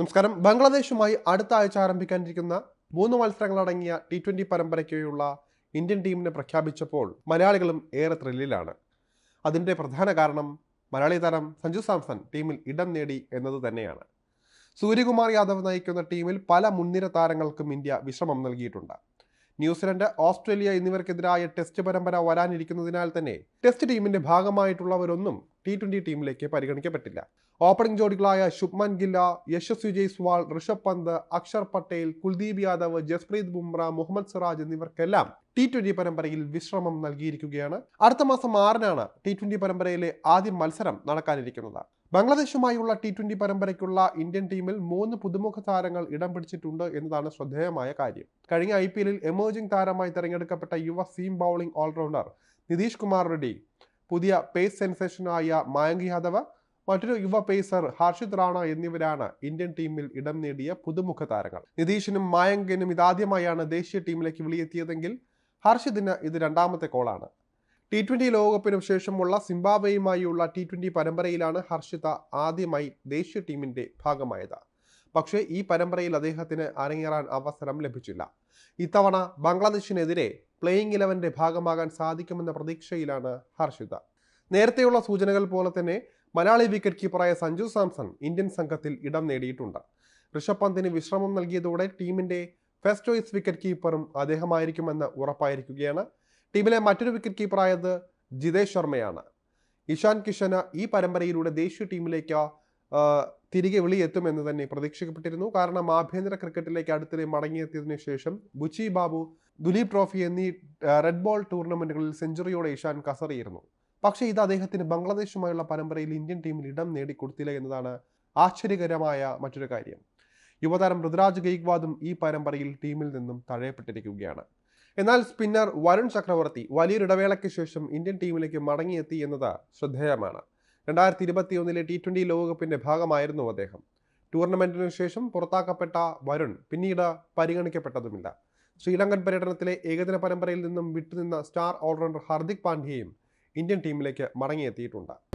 നമസ്കാരം. ബംഗ്ലാദേശുമായി അടുത്ത ആഴ്ച ആരംഭിക്കാനിരിക്കുന്ന മൂന്ന് മത്സരങ്ങളടങ്ങിയ ടി ട്വന്റി പരമ്പരയ്ക്കുള്ള ഇന്ത്യൻ ടീമിനെ പ്രഖ്യാപിച്ചപ്പോൾ മലയാളികളും ഏറെ ത്രില്ലിലാണ്. അതിന്റെ പ്രധാന കാരണം മലയാളി താരം സഞ്ജു സാംസൺ ടീമിൽ ഇടം നേടി എന്നത് തന്നെയാണ്. സൂര്യകുമാർ യാദവ് നയിക്കുന്ന ടീമിൽ പല മുൻനിര താരങ്ങൾക്കും ഇന്ത്യ വിശ്രമം നൽകിയിട്ടുണ്ട്. ന്യൂസിലൻഡ് ഓസ്ട്രേലിയ എന്നിവർക്കെതിരായ ടെസ്റ്റ് പരമ്പര വരാനിരിക്കുന്നതിനാൽ തന്നെ ടെസ്റ്റ് ടീമിന്റെ ഭാഗമായിട്ടുള്ളവരൊന്നും ടി ട്വന്റി ടീമിലേക്ക് പരിഗണിക്കപ്പെട്ടില്ല. ഓപ്പണിംഗ് ജോഡികളായ ശുഭ്മൻ ഗില്ല യശസ്വി ജയ്സ്വാൾ ഋഷഭ് പന്ത് അക്ഷർ പട്ടേൽ കുൽദീപ് യാദവ് ജസ്പ്രീത് ബുംറ മുഹമ്മദ് സിറാജ് എന്നിവർക്കെല്ലാം ടി ട്വന്റി പരമ്പരയിൽ വിശ്രമം നൽകിയിരിക്കുകയാണ്. അടുത്ത മാസം ആറിനാണ് ടി ട്വന്റി പരമ്പരയിലെ ആദ്യ മത്സരം നടക്കാനിരിക്കുന്നത്. ബംഗ്ലാദേശുമായുള്ള ടി ട്വന്റി പരമ്പരയ്ക്കുള്ള ഇന്ത്യൻ ടീമിൽ മൂന്ന് പുതുമുഖ താരങ്ങൾ ഇടം പിടിച്ചിട്ടുണ്ട് എന്നതാണ് ശ്രദ്ധേയമായ കാര്യം. കഴിഞ്ഞ ഐ പി എല്ലിൽ എമേർജിംഗ് താരമായി തെരഞ്ഞെടുക്കപ്പെട്ട യുവ seam bowling allrounder Nitish Kumar Reddy പുതിയ പേസ് സെൻസേഷനായ മായങ്ക് യാദവ് മറ്റൊരു യുവ പേസർ ഹർഷിത് റാണ എന്നിവരാണ് ഇന്ത്യൻ ടീമിൽ ഇടം നേടിയ പുതുമുഖ താരങ്ങൾ. നിതീഷിനും മായങ്കിനും ഇതാദ്യമായാണ് ദേശീയ ടീമിലേക്ക് വിളിയെത്തിയതെങ്കിൽ ഹർഷിതിന് ഇത് രണ്ടാമത്തെ കോളാണ് ടി ട്വന്റി ലോകകപ്പിനു ശേഷമുള്ള സിംബാബ്വേയുമായുള്ള ടി ട്വന്റി പരമ്പരയിലാണ് ഹർഷിത ആദ്യമായി ദേശീയ ടീമിന്റെ ഭാഗമായത്. പക്ഷേ ഈ പരമ്പരയിൽ അദ്ദേഹത്തിന് അരങ്ങേറാൻ അവസരം ലഭിച്ചില്ല. ഇത്തവണ ബംഗ്ലാദേശിനെതിരെ പ്ലേയിങ് ഇലവന്റെ ഭാഗമാകാൻ സാധിക്കുമെന്ന പ്രതീക്ഷയിലാണ് ഹർഷിത. നേരത്തെയുള്ള സൂചനകൾ പോലെ തന്നെ മലയാളി വിക്കറ്റ് കീപ്പറായ സഞ്ജു സാംസൺ ഇന്ത്യൻ സംഘത്തിൽ ഇടം നേടിയിട്ടുണ്ട്. ഋഷഭ് പന്തിന് വിശ്രമം നൽകിയതോടെ ടീമിന്റെ ഫസ്റ്റ് ചോയ്സ് വിക്കറ്റ് കീപ്പറും അദ്ദേഹമായിരിക്കുമെന്ന് ഉറപ്പായിരിക്കുകയാണ്. ടീമിലെ മറ്റൊരു വിക്കറ്റ് കീപ്പറായത് ജിതേഷ് ശർമ്മയാണ്. ഇഷാൻ കിഷന് ഈ പരമ്പരയിലൂടെ ദേശീയ ടീമിലേക്ക് തിരികെ വിളിയെത്തുമെന്ന് തന്നെ പ്രതീക്ഷിക്കപ്പെട്ടിരുന്നു. കാരണം ആഭ്യന്തര ക്രിക്കറ്റിലേക്ക് അടുത്തിടെ മടങ്ങിയെത്തിയതിനു ശേഷം ബുച്ചി ബാബു ദുലീപ് ട്രോഫി എന്നീ റെഡ് ബോൾ ടൂർണമെന്റുകളിൽ സെഞ്ചുറിയോടെ ഇഷാൻ കസറിയിരുന്നു. പക്ഷേ ഇത് അദ്ദേഹത്തിന് ബംഗ്ലാദേശുമായുള്ള പരമ്പരയിൽ ഇന്ത്യൻ ടീമിൽ ഇടം നേടിക്കൊടുത്തില്ല എന്നതാണ് ആശ്ചര്യകരമായ മറ്റൊരു കാര്യം. യുവതാരം ഋതുരാജ് ഗെയ്ക്വാദും ഈ പരമ്പരയിൽ ടീമിൽ നിന്നും തഴയപ്പെട്ടിരിക്കുകയാണ്. എന്നാൽ സ്പിന്നർ വരുൺ ചക്രവർത്തി വലിയൊരു ഇടവേളയ്ക്ക് ശേഷം ഇന്ത്യൻ ടീമിലേക്ക് മടങ്ങിയെത്തി എന്നത് ശ്രദ്ധേയമാണ്. രണ്ടായിരത്തി ഇരുപത്തി ഒന്നിലെ ടി ട്വന്റി ലോകകപ്പിന്റെ ഭാഗമായിരുന്നു അദ്ദേഹം. ടൂർണമെന്റിനു ശേഷം പുറത്താക്കപ്പെട്ട വരുൺ പിന്നീട് പരിഗണിക്കപ്പെട്ടതുമില്ല. ശ്രീലങ്കൻ പര്യടനത്തിലെ ഏകദിന പരമ്പരയിൽ നിന്നും വിട്ടുനിന്ന സ്റ്റാർ ഓൾറൗണ്ടർ ഹർദിക് പാണ്ഡ്യയും ഇന്ത്യൻ ടീമിലേക്ക് മടങ്ങിയെത്തിയിട്ടുണ്ട്.